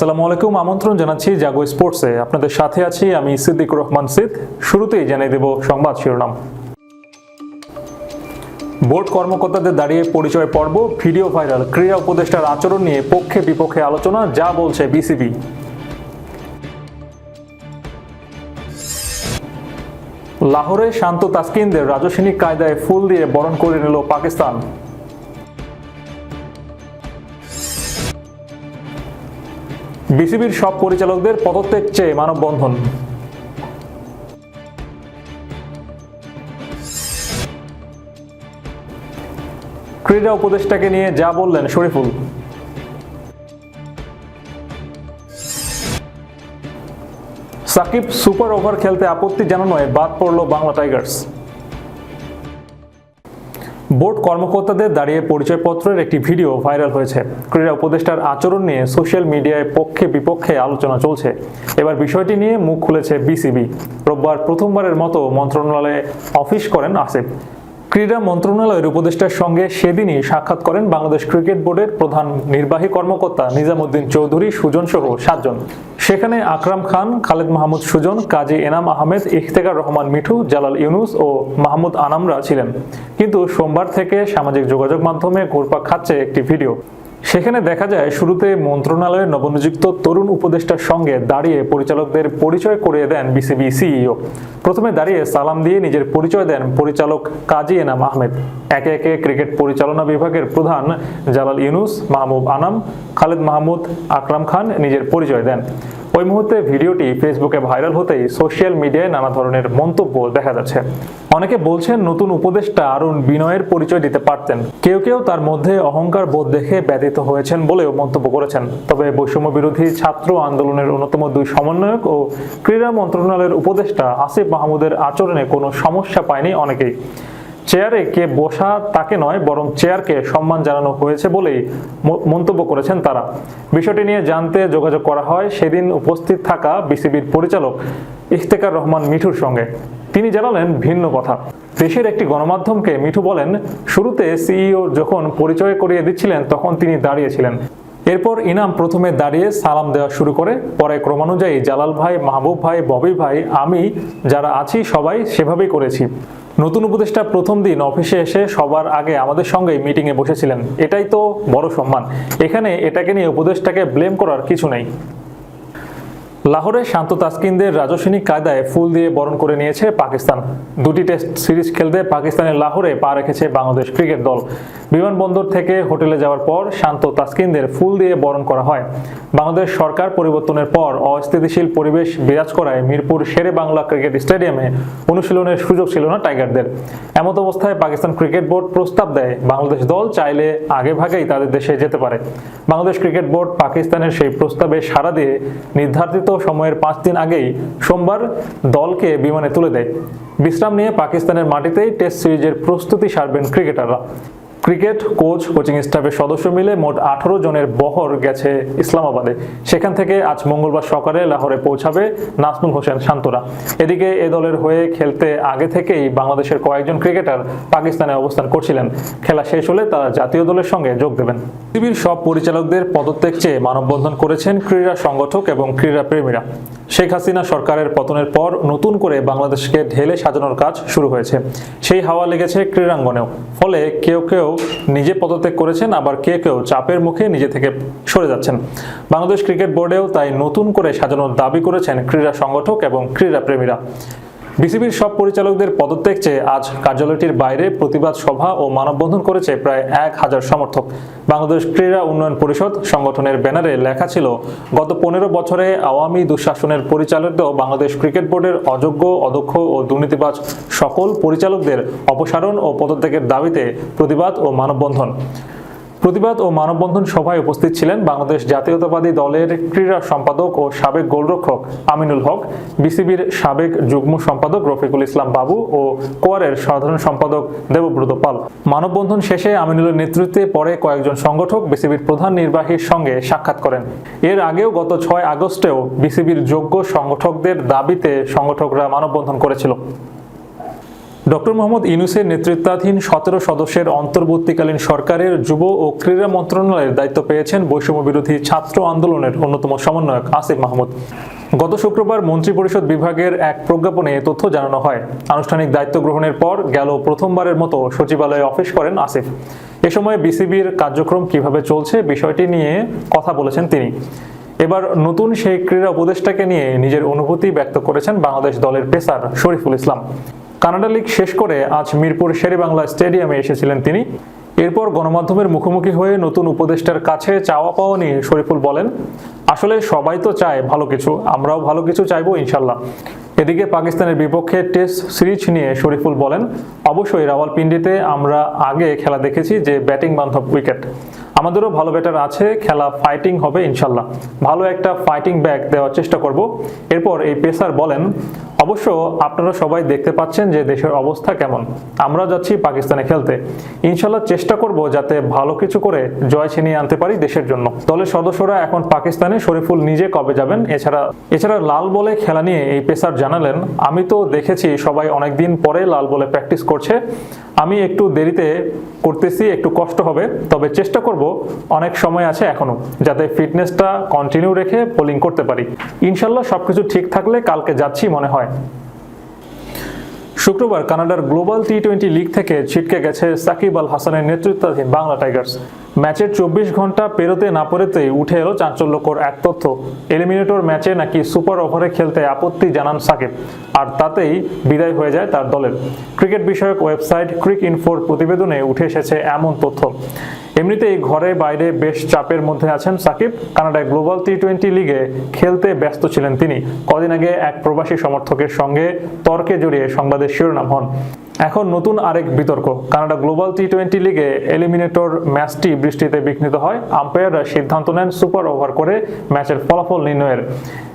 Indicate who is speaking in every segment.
Speaker 1: আসসালামু আলাইকুম। আমন্ত্রণ জানাচ্ছি জাগো স্পোর্টসে। আপনাদের সাথে আছি আমি সিদ্দিকুর রহমান সিদ শুরুতেই জানিয়ে দেব সংবাদ শিরোনাম। বোর্ড কর্মকর্তাদের দাঁড়িয়ে পরিচয় পর্ব, ভিডিও ভাইরাল। ক্রীড়া উপদেষ্টার আচরণ নিয়ে পক্ষে বিপক্ষে আলোচনা, যা বলছে বিসিবি। লাহোরে শান্ত তাসকিনদের রাজস্বিনী কায়দায় ফুল দিয়ে বরণ করে নিল পাকিস্তান। বিসিবির সব পরিচালকদের পদত্যাগ চেয়ে মানববন্ধন। ক্রীড়া উপদেষ্টাকে নিয়ে যা বললেন শরীফুল। সাকিব সুপার ওভার খেলতে আপত্তি জানানোয় বাদ পড়ল বাংলা টাইগার্স। বোর্ড কর্মকর্তাদের দাঁড়িয়ে পরিচয়পত্রের একটি ভিডিও ভাইরাল হয়েছে। ক্রীড়া উপদেষ্টার আচরণ নিয়ে সোশ্যাল মিডিয়ায় পক্ষে বিপক্ষে আলোচনা চলছে। এবার বিষয়টি নিয়ে মুখ খুলেছে বিসিবি। রোববার প্রথমবারের মতো মন্ত্রণালয়ে অফিস করেন আসিফ। ক্রীড়া মন্ত্রণালয়ের উপদেষ্টার সঙ্গে সেদিনই সাক্ষাৎ করেন বাংলাদেশ ক্রিকেট বোর্ডের প্রধান নির্বাহী কর্মকর্তা নিজামুদ্দিন চৌধুরী, সুজন সহ সাতজন। সেখানে আকরাম খান, খালেদ মাহমুদ সুজন, কাজী এনাম আহমেদ ইফতেকার রহমান মিঠু, জালাল ইউনুস ও মাহমুদ আনামরা ছিলেন। কিন্তু সোমবার থেকে সামাজিক যোগাযোগ মাধ্যমে ঘুরপাক খাচ্ছে একটি ভিডিও। সেখানে দেখা যায় শুরুতে মন্ত্রণালয়ের নবনিযুক্ত তরুণ উপদেষ্টার সঙ্গে দাঁড়িয়ে পরিচালকদের পরিচয় করিয়ে দেন বিসিবি সিইও। প্রথমে দাঁড়িয়ে সালাম দিয়ে নিজের পরিচয় দেন পরিচালক কাজী এনাম আহমেদ। একে একে ক্রিকেট পরিচালনা বিভাগের প্রধান জালাল ইউনুস, মাহমুব আনাম, খালেদ মাহমুদ, আকরাম খান নিজের পরিচয় দেন। ওই মুহূর্তে ভিডিওটি ফেসবুকে ভাইরাল হতেই সোশ্যাল মিডিয়ায় নানা ধরনের মন্তব্য দেখা যাচ্ছে। অনেকে বলছেন নতুন উপদেষ্টা আরও বিনয়ের পরিচয় দিতে পারতেন। কেউ কেউ তার মধ্যে অহংকার বোধ দেখে ব্যতীত হয়েছেন বলেও মন্তব্য করেছেন। তবে বৈষম্য বিরোধী ছাত্র আন্দোলনের অন্যতম দুই সমন্বয়ক ও ক্রীড়া মন্ত্রণালয়ের উপদেষ্টা আসিফ মাহমুদের আচরণে কোনো সমস্যা পায়নি অনেকেই। চেয়ারে কে বসা তাকে নয়, বরং চেয়ারকে সম্মান জানানো হয়েছে বলেই মন্তব্য করেছেন তারা। বিষয়টি নিয়ে জানতে যোগাযোগ করা হয় সেদিন উপস্থিত থাকা বিসিবির পরিচালক ইফতেকার রহমান মিঠুর সঙ্গে। তিনি জানালেন ভিন্ন কথা। দেশের একটি গণমাধ্যমকে মিঠু বলেন, শুরুতে সিইও যখন পরিচয় করিয়ে দিচ্ছিলেন, তখন তিনি দাঁড়িয়েছিলেন। এরপর ইনাম প্রথমে দাঁড়িয়ে সালাম দেওয়া শুরু করে। পরে ক্রমানুযায়ী জালাল ভাই, মাহবুব ভাই, ববি ভাই, আমি যারা আছি সবাই সেভাবেই করেছি। নতুন উপদেষ্টা প্রথম দিন অফিসে এসে সবার আগে আমাদের সঙ্গেই মিটিংয়ে বসেছিলেন। এটাই তো বড় সম্মান। এখানে এটাকে নিয়ে উপদেষ্টাকে ব্লেম করার কিছু নেই। লাহোরে শান্ত তাসকিনদের রাজস্বিনী কায়দায় ফুল দিয়ে বরণ করে নিয়েছে পাকিস্তান। দুটি টেস্ট সিরিজ খেলতে পাকিস্তানের লাহোরে পা রেখেছে বাংলাদেশ ক্রিকেট দল। বিমানবন্দর থেকে হোটেলে যাওয়ার পর শান্ত তাসকিনদের ফুল দিয়ে বরণ করা হয়। বাংলাদেশ সরকার পরিবর্তনের পর অস্থিতিশীল পরিবেশ বিরাজ করায় মিরপুর শেরে বাংলা ক্রিকেট স্টেডিয়ামে অনুশীলনের সুযোগ ছিল না টাইগারদের। এমত অবস্থায় পাকিস্তান ক্রিকেট বোর্ড প্রস্তাব দেয়, বাংলাদেশ দল চাইলে আগে ভাগেই তাদের দেশে যেতে পারে। বাংলাদেশ ক্রিকেট বোর্ড পাকিস্তানের সেই প্রস্তাবে সাড়া দিয়ে নির্ধারিত সময়ের পাঁচ দিন আগেই সোমবার দলকে বিমানে তুলে দেয়। বিশ্রাম নিয়ে পাকিস্তানের মাটিতেই টেস্ট সিরিজের প্রস্তুতি সারবেন ক্রিকেটাররা। ক্রিকেট কোচ, কোচিং স্টাফের সদস্য মিলে মোট আঠারো জনের বহর গেছে ইসলামাবাদে। সেখান থেকে আজ মঙ্গলবার সকালে লাহোরে পৌঁছাবে নাজমুল হোসেন শান্তরা। এদিকে এ দলের হয়ে খেলতে আগে থেকেই বাংলাদেশের কয়েকজন ক্রিকেটার পাকিস্তানে অবস্থান করছিলেন। খেলা শেষ হলে তারা জাতীয় দলের সঙ্গে যোগ দেবেন। পৃথিবীর সব পরিচালকদের পদত্যাগ চেয়ে মানববন্ধন করেছেন ক্রীড়া সংগঠক এবং ক্রীড়া প্রেমীরা। শেখ হাসিনা সরকারের পতনের পর নতুন করে বাংলাদেশকে ঢেলে সাজানোর কাজ শুরু হয়েছে। সেই হাওয়া লেগেছে ক্রীড়াঙ্গনেও। ফলে কেউ কেউ নিজে পদত্যাগ করেছেন, আবার কে কেউ চাপের মুখে নিজে থেকে সরে যাচ্ছেন। বাংলাদেশ ক্রিকেট বোর্ডেও তাই নতুন করে সাজানোর দাবি করেছেন ক্রীড়া সংগঠক এবং ক্রীড়া প্রেমীরা। বিসিবির সব পরিচালকদের পদত্যাগ চেয়ে আজ কার্যালয়টির বাইরে প্রতিবাদ সভা ও মানববন্ধন করেছে প্রায় এক হাজার সমর্থক। বাংলাদেশ ক্রীড়া উন্নয়ন পরিষদ সংগঠনের ব্যানারে লেখা ছিল, গত পনেরো বছরে আওয়ামী দুঃশাসনের পরিচালিত বাংলাদেশ ক্রিকেট বোর্ডের অযোগ্য, অদক্ষ ও দুর্নীতিবাজ সকল পরিচালকদের অপসারণ ও পদত্যাগের দাবিতে প্রতিবাদ ও মানববন্ধন। প্রতিবাদ ও মানববন্ধন সভায় উপস্থিত ছিলেন বাংলাদেশ জাতীয়তাবাদী দলের ক্রীড়া সম্পাদক ও সাবেক গোলরক্ষক আমিনুল হক, বিসিবির সাবেক যুগ্ম সম্পাদক রফিকুল ইসলাম বাবু ও কোয়ারের সাধারণ সম্পাদক দেবব্রত পাল। মানববন্ধন শেষে আমিনুলের নেতৃত্বে পরে কয়েকজন সংগঠক বিসিবির প্রধান নির্বাহীর সঙ্গে সাক্ষাৎ করেন। এর আগেও গত ছয় আগস্টেও বিসিবির যোগ্য সংগঠকদের দাবিতে সংগঠকরা মানববন্ধন করেছিল। ডক্টর মোহাম্মদ ইনুসের নেতৃত্বাধীন সতেরো সদস্যের অন্তর্বর্তীকালীন সরকারের যুব ও ক্রীড়া মন্ত্রণালয়ের দায়িত্ব পেয়েছেন বৈষম্য বিরোধী ছাত্র আন্দোলনের অন্যতম সমন্বয়ক আসিফ মাহমুদ। গত শুক্রবার মন্ত্রিপরিষদ বিভাগের এক প্রজ্ঞাপনে এ তথ্য জানানো হয়। আনুষ্ঠানিক দায়িত্ব গ্রহণের পর গেল প্রথমবারের মতো সচিবালয়ে অফিস করেন আসিফ। এ সময় বিসিবির কার্যক্রম কীভাবে চলছে বিষয়টি নিয়ে কথা বলেছেন তিনি। এবার নতুন সেই ক্রীড়া উপদেষ্টাকে নিয়ে নিজের অনুভূতি ব্যক্ত করেছেন বাংলাদেশ দলের pacer Shariful Islam. Canada league শেষ করে আজ মিরপুর শেরেবাংলা স্টেডিয়ামে এসেছিলেন তিনি। এরপর গণমাধ্যমের মুখোমুখি হয়ে নতুন উপদেষ্টার কাছে চাওয়া পাওয়া নিয়ে শরীফুল বলেন, আসলে সবাই তো চায় ভালো কিছু, আমরাও ভালো কিছু চাইব ইনশাল্লাহ। এদিকে পাকিস্তানের বিপক্ষে টেস্ট সিরিজ নিয়ে শরীফুল বলেন, অবশ্যই রাওয়ালপিন্ডিতে আমরা আগে খেলা দেখেছি যে ব্যাটিং বান্ধব উইকেট। আমাদেরও ভালো ব্যাটার আছে, খেলা ফাইটিং হবে ইনশাল্লাহ। ভালো একটা ফাইটিং ব্যাক দেওয়ার চেষ্টা করব। এরপর এই পেসার বলেন, অবশ্য আপনারা সবাই দেখতে পাচ্ছেন যে দেশের অবস্থা কেমন। আমরা যাচ্ছি পাকিস্তানে খেলতে। ইনশাল্লাহ চেষ্টা করব যাতে ভালো কিছু করে জয় ছিনিয়ে আনতে পারি দেশের জন্য। দলের সদস্যরা এখন পাকিস্তানে, শরীফুল নিজে কবে যাবেন? এছাড়া এছাড়া লাল বলে খেলা নিয়ে এই পেসার জানালেন, আমি তো দেখেছি সবাই অনেকদিন পরে লাল বলে প্র্যাকটিস করছে। আমি একটু দেরিতে করতেছি, একটু কষ্ট হবে, তবে চেষ্টা করব অনেক সময় আছে এখনও, যাতে ফিটনেসটা কন্টিনিউ রেখে বোলিং করতে পারি। ইনশাল্লাহ সবকিছু ঠিক থাকলে কালকে যাচ্ছি মনে হয়। শুক্রবার কানাডার গ্লোবাল টি টোয়েন্টি লিগ থেকে ছিটকে গেছে সাকিব আল হাসানের নেতৃত্বাধীন বাংলা টাইগার্স। ম্যাচের চব্বিশ ঘণ্টা পেরোতে না পেরোতেই উঠে এলো চাঞ্চল্যকর এক তথ্য। এলিমিনেটর ম্যাচে নাকি সুপার ওভারে খেলতে আপত্তি জানান সাকিব, আর তাতেই বিদায় হয়ে যায় তার দলের। ক্রিকেট বিষয়ক ওয়েবসাইট ক্রিক ইনফোর প্রতিবেদনে উঠে এসেছে এমন তথ্য। এমনিতেই ঘরে বাইরে বেশ চাপের মধ্যে আছেন সাকিব। কানাডায় গ্লোবাল টি টোয়েন্টি লিগে খেলতে ব্যস্ত ছিলেন তিনি। কদিন আগে এক প্রবাসী সমর্থকের সঙ্গে তর্কে জড়িয়ে সংবাদের শিরোনাম হন। এখন নতুন আরেক বিতর্ক। কানাডা গ্লোবাল টি টোয়েন্টি লিগে এলিমিনেটর ম্যাচটি বৃষ্টিতে বিঘ্নিত হয়। আম্পায়াররা সিদ্ধান্ত নেন সুপার ওভার করে ম্যাচের ফলাফল নির্ণয়ের।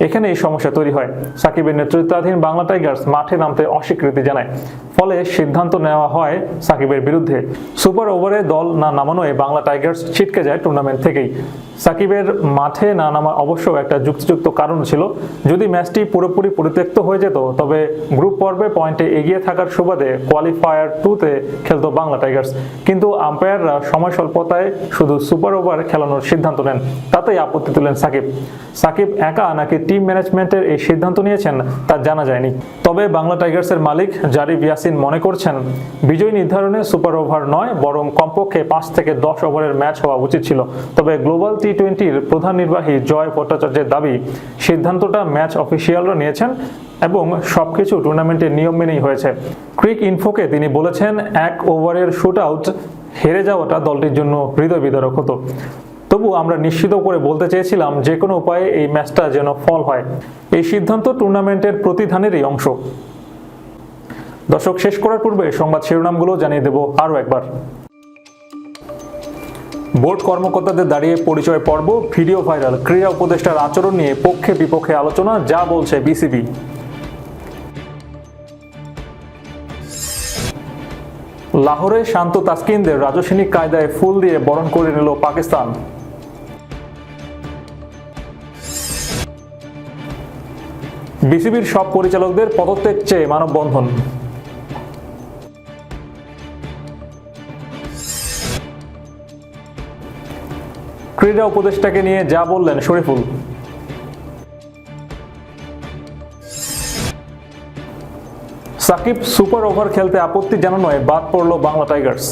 Speaker 1: এখানে এই সমস্যা তৈরি হয়। সাকিবের নেতৃত্বাধীন বাংলা টাইগার্স মাঠে নামতে অস্বীকৃতি জানায়। ফলে সিদ্ধান্ত নেওয়া হয় সাকিবের বিরুদ্ধে। সুপার ওভারে দল না নামানোয় বাংলা টাইগার্স ছিটকে যায় টুর্নামেন্ট থেকেই। সাকিবের মাঠে না নামা অবশ্য একটা যুক্তিযুক্ত কারণ ছিল। যদি ম্যাচটি পুরোপুরি পরিত্যক্ত হয়ে যেত, তবে গ্রুপ পর্বে পয়েন্টে এগিয়ে থাকার সুবাদে কোয়ালিফায়ার টুতে খেলতো বাংলা টাইগার্স। কিন্তু আম্পায়াররা সময় স্বল্পতায় শুধু সুপার ওভার খেলানোর সিদ্ধান্ত নেন। তাতেই আপত্তি তুলেন সাকিব। সাকিব একা নাকি টিম ম্যানেজমেন্টের এই সিদ্ধান্ত নিয়েছেন তা জানা যায়নি। তবে বাংলা টাইগার্সের মালিক জারিফ ইয়াসিন মনে করছেন, বিজয় নির্ধারণে সুপার ওভার নয়, বরং কমপক্ষে পাঁচ থেকে দশ ওভারের ম্যাচ হওয়া উচিত ছিল। তবে গ্লোবাল টি টোয়েন্টির প্রধান নির্বাহী জয় ভট্টাচার্যের দাবি, সিদ্ধান্তটা ম্যাচ অফিসিয়ালরা নিয়েছেন এবং সবকিছু টুর্নামেন্টের নিয়ম মেনেই হয়েছে। ক্রিক ইনফোকে তিনি বলেছেন, এক ওভারের শুট আউট হেরে যাওয়াটা দলটির জন্য হৃদয় বিদারক হতো। তবু আমরা নিশ্চিত করে বলতে চেয়েছিলাম, যে কোনো উপায়ে এই ম্যাচটা যেন ফল হয়। এই সিদ্ধান্ত টুর্নামেন্টের প্রতিধানেরই অংশ। দর্শক, শেষ করার পূর্বে সংবাদ শিরোনামগুলো জানিয়ে দেব আরও একবার। বোর্ড কর্মকর্তাদের দাঁড়িয়ে পরিচয় পর্ব, ভিডিও ভাইরাল, ক্রীড়া উপদেষ্টার আচরণ নিয়ে পক্ষে বিপক্ষে আলোচনা, যা বলছে বিসিবি। লাহোরে শান্ত তাসকিনদের রাজস্বিনী কায়দায় ফুল দিয়ে বরণ করে নিল পাকিস্তান। বিসিবির সব পরিচালকদের পদত্যাগ চেয়ে মানববন্ধন। ক্রীড়া উপদেষ্টাকে নিয়ে যা বললেন শরীফুল। সাকিব সুপার ওভার খেলতে আপত্তি জানানোয় বাদ পড়ল বাংলা টাইগার্স।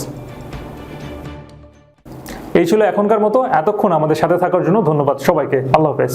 Speaker 1: এই ছিল এখনকার মতো, এতক্ষণ আমাদের সাথে থাকার জন্য ধন্যবাদ সবাইকে। আল্লাহ হাফেজ।